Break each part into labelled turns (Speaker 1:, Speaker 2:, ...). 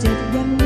Speaker 1: เจ็บยัง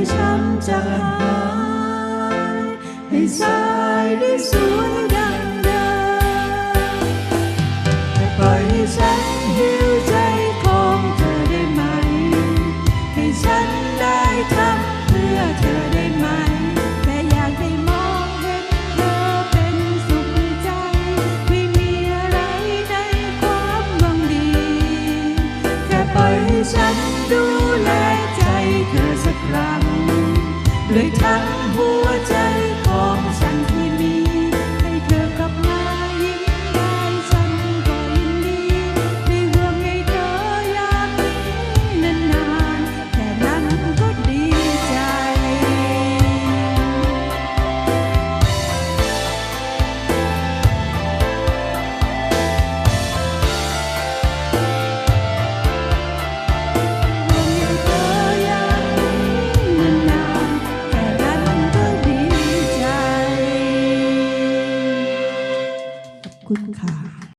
Speaker 1: ยช้ำจางให้สายได้สวยดังเดิมแต่ปล่อยให้ฉันหิวใจของเธอได้ไหม ให้ฉันได้ทำเพื่อเธอได้ไหม แค่อยากได้มองเห็นเธอเป็นสุขในใจไม่มีอะไรในความหวังดี แค่ปล่อยให้ฉันดูแลใจเธอสักครั้ง ด้วยทั้งหัว